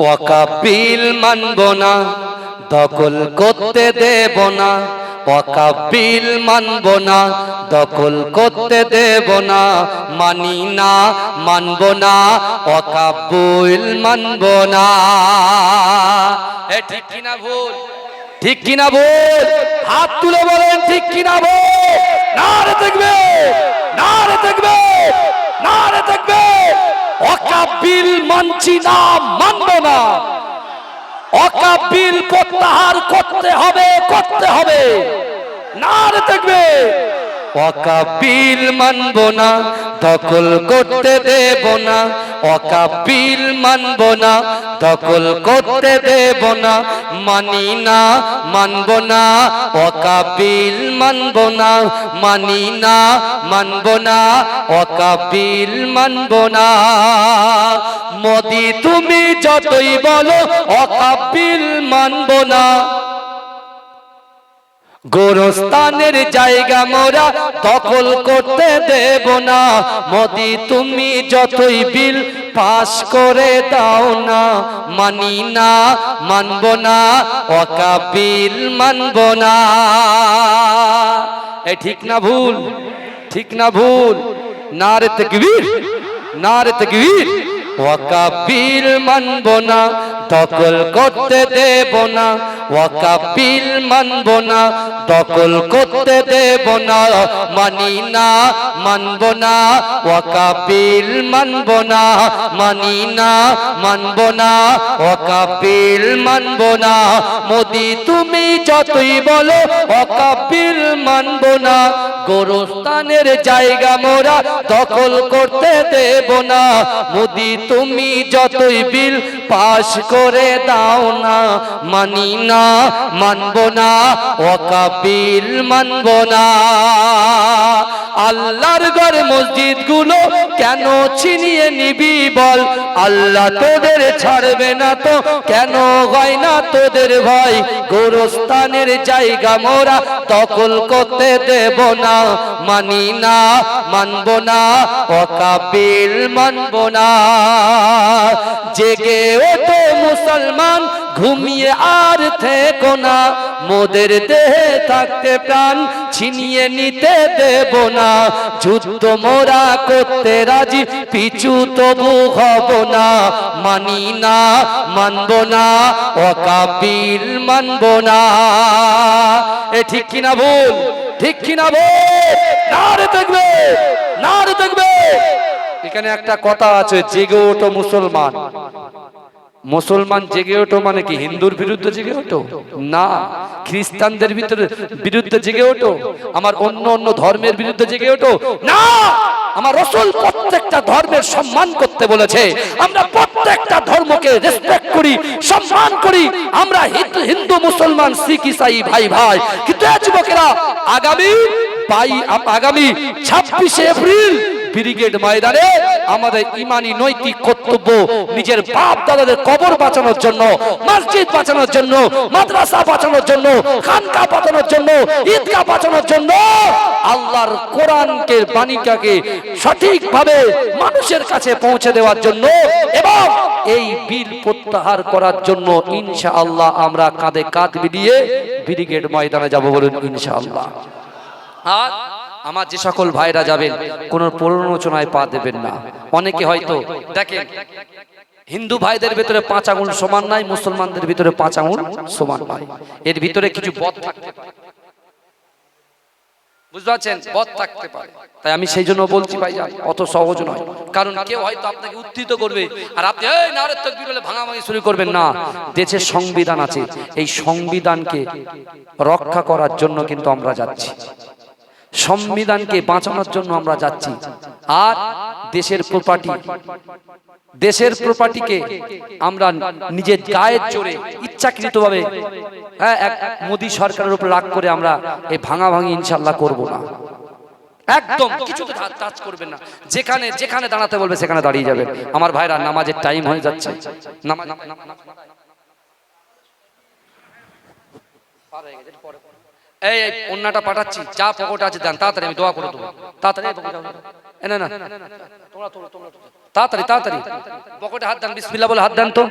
ওয়াকাবিল মানব না, দখল করতে দেব না। ওয়াকাবিল মানব না, দখল করতে দেব না। মানি না, মানব না, ওয়াকাবুল মানব না। ঠিক কিনা ভুল? ঠিক কিনা ভুল? হাত তুলে বলেন, ঠিক কিনা ভুল? না রে দেখবে না রে দেখবে না রে দেখবে অকাবিল মানছি না মানব না। অকাবিল প্রত্যাহার করতে হবে করতে হবে। না দেখবে। অকাবিল মানব না, দখল করতে দেব না। অকাবিল মানব না, দখল করতে দেব না। মানি না, মানব না, অকাবিল মানব না। মানি না, মানব না, অকাবিল মানব না। মোদি তুমি যতই বলো, অকাবিল মানব না। গোরস্থানের জায়গা মোরা দখল করতে দেব না। মোদি তুমি যতই বিল পাস করে দাও না, মানি না, মানব না অকাবিল মানব না। এ ঠিক না ভুল, ঠিক না ভুল। না রে তকবীর না রে তকবীর ওয়াকাবিল মানব না, দখল করতে দেব না। ওয়াকাবিল মানব না, দখল করতে দেব না, মানি না, মানব না, ওয়াকাবিল মানব না, মানি না, মানব না, ওয়াকাবিল মানব না। মোদি তুমি যতই বলো, ওয়াকাবিল মানব না। গোরস্থানের জায়গা মোরা দখল করতে দেব না। মোদি তুমি যতই বিল পাশ করে দাও না, মানি না মানব না ওকাবিল মানব না। আল্লাহর ঘর মসজিদগুলো কেন ছিনিয়ে নিবি বল? আল্লাহ তোদের ছাড়বে না তো, কেন হয় না তোদের ভয়? গোরস্থানের জায়গা মোরা দখল করতে দেব না। মানি না, মানব না অকাবিল মানব না। জেগে ওঠো মুসলমান, ঘুমিয়ে আর থেকো না। মোদের দেহে থাকতে প্রাণ ছিনিয়ে নিতে দেব না। যুদ্ধ মোরা করতে রাজি, পিছু তবু হব না। মানি না, মানব না, অকাবিল মানব না। এ ঠিক কিনা ভুল? ঠিক কিনা ভুল? না রে দেখবে না রে দেখবে এখানে একটা কথা আছে, জেগে ওঠো মুসলমান। মুসলমান জেগে ওঠো মানে কি? হিন্দুর বিরুদ্ধে জেগে ওঠো? না, খ্রিস্টানদের ভিতরে বিরুদ্ধে জেগে ওঠো। আমার অন্য অন্য ধর্মের বিরুদ্ধে জেগে ওঠো। না, আমার রসুল প্রত্যেকটা ধর্মের সম্মান করতে বলেছে। আমরা প্রত্যেকটা ধর্মকে রেসপেক্ট করি, সম্মান করি। আমরা হিন্দু, মুসলমান, শিখ, ইসাই, ভাই ভাই। কিন্তু যুবকেরা আগামী আগামী ছাব্বিশে এপ্রিল ব্রিগেড ময়দানে আমাদের ইমানি নৈতিক কর্তব্য, নিজের বাপ দাদাদের কবর বাঁচানোর জন্য, মসজিদ বাঁচানোর জন্য, মাদ্রাসা বাঁচানোর জন্য, খানকা বাঁচানোর জন্য, ঈদগাহ বাঁচানোর জন্য, আল্লাহর কোরআনকে, বাণীটাকে সঠিকভাবে মানুষের কাছে পৌঁছে দেওয়ার জন্য এবং এই বিল প্রত্যাহার করার জন্য ইনশাআল্লাহ আমরা কাঁধে কাঁধ মিলিয়ে ব্রিগেড ময়দানে যাব বলুন ইনশাআল্লাহ। আর আমার যে সকল ভাইরা যাবেন, কোন প্ররোচনায় পা দেবেন না। অনেকে হয়তো দেখেন, হিন্দু ভাইদের ভিতরে পাঁচ আঙুল সমান নাই, মুসলমানদের ভিতরে পাঁচ আঙুল সমান নাই। এর ভিতরে কিছু পথ থাকতে বুঝতে পারছেন? পারে। তাই আমি সেই জন্য বলছি অত সহজ নয়। কারণ কেউ হয়তো আপনাকে করবে, আর আপনি শুরু করবেন না। দেশের সংবিধান আছে। এই সংবিধানকে রক্ষা করার জন্য কিন্তু আমরা যাচ্ছি। সংবিধানকে বাঁচানোর জন্য আমরা যাচ্ছি আর দেশের প্রপার্টি দেশের প্রপার্টিকে আমরা নিজের গায়ের জোরে ইচ্ছাকৃতভাবে হ্যাঁ এক মোদী সরকারের উপর রাগ করে আমরা এই ভাঙা ভাঙি ইনশাল্লাহ করব না একদম কিছুতে টাচ করবেন না যেখানে যেখানে দাঁড়াতে বলবে সেখানে দাঁড়িয়ে যাবেন আমার ভাইরা নামাজের টাইম হয়ে যাচ্ছে নামাজ এই এই অন্যটা পাঠাচ্ছি। যা পকেটে আছে দেন, তাড়াতাড়ি আমি দোয়া করে দেবো। তাড়াতাড়ি না না। তাড়াতাড়ি তাড়াতাড়ি। পকেটে হাত দেন বিসমিল্লা বলে হাত দেন তো।